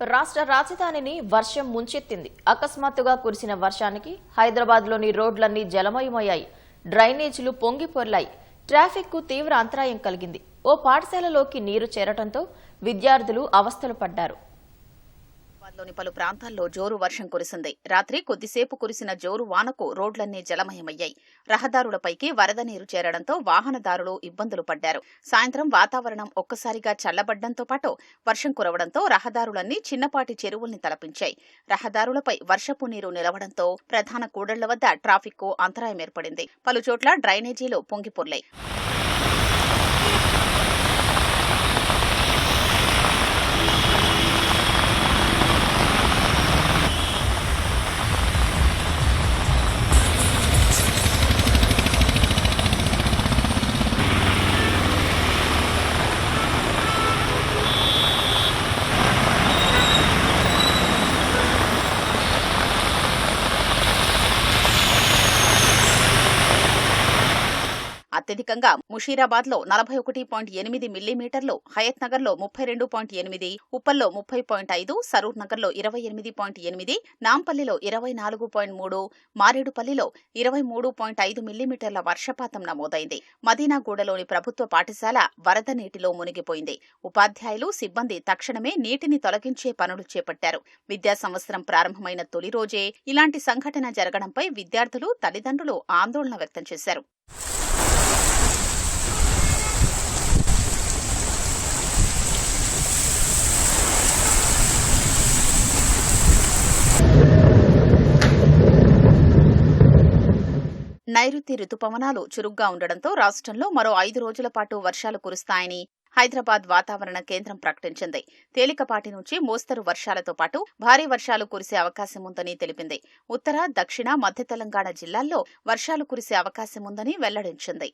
రాష్ట్ర రాజధానిని వర్షం ముంచెత్తింది. అకస్మాత్తుగా కురిసిన వర్షానికి హైదరాబాద్లోని రోడ్లన్నీ జలమయమయ్యాయి. డ్రైనేజీలు పొంగి పొర్లాయి. ట్రాఫిక్కు తీవ్ర అంతరాయం కలిగింది. ఓ పాఠశాలలోకి నీరు చేరటంతో విద్యార్థులు అవస్థలు పడ్డారు. లోని పలు ప్రాంతాల్లో జోరు వర్షం కురిసింది. రాత్రి కొద్దిసేపు కురిసిన జోరు వానకు రోడ్లన్నీ జలమయమయ్యాయి. రహదారులపైకి వరద నీరు చేరడంతో వాహనదారులు ఇబ్బందులు పడ్డారు. సాయంత్రం వాతావరణం ఒక్కసారిగా చల్లబడ్డంతో పాటు వర్షం కురవడంతో రహదారులన్నీ చిన్నపాటి చెరువుల్ని తలపించాయి. రహదారులపై వర్షపు నీరు నిలవడంతో ప్రధాన కూడళ్ళ వద్ద ట్రాఫిక్కు అంతరాయం ఏర్పడింది. పలుచోట్ల డ్రైనేజీలు పొంగిపొర్లాయి. అత్యధికంగా ముషీరాబాద్లో నలభై ఒకటి పాయింట్ ఎనిమిది మిల్లీమీటర్లు హయత్ నగర్లో ముప్పై రెండు పాయింట్ ఎనిమిది ఉప్పల్లో ముప్పై పాయింట్ ఐదు సరూర్ నగర్లో ఇరవై ఎనిమిది పాయింట్ ఎనిమిది నాంపల్లిలో ఇరవై నాలుగు పాయింట్ మూడు మారేడుపల్లిలో ఇరవై మూడు పాయింట్ ఐదు మిల్లీమీటర్ల వర్షపాతం నమోదైంది. మదీనాగూడలోని ప్రభుత్వ పాఠశాల వరద నీటిలో మునిగిపోయింది. ఉపాధ్యాయులు సిబ్బంది తక్షణమే నీటిని తొలగించే పనులు చేపట్టారు. విద్యా సంవత్సరం ప్రారంభమైన తొలి రోజే ఇలాంటి సంఘటన జరగడంపై విద్యార్థులు తల్లిదండ్రులు ఆందోళన వ్యక్తం చేశారు. నైరుతి రుతుపవనాలు చురుగ్గా ఉండడంతో రాష్ట్రంలో మరో ఐదు రోజుల పాటు వర్షాలు కురుస్తాయని హైదరాబాద్ వాతావరణ కేంద్రం ప్రకటించింది. తేలికపాటి నుంచి మోస్తరు వర్షాలతో పాటు భారీ వర్షాలు కురిసే అవకాశం ఉందని తెలిపింది. ఉత్తర దక్షిణ మధ్య తెలంగాణ జిల్లాల్లో వర్షాలు కురిసే అవకాశం ఉందని వెల్లడించింది.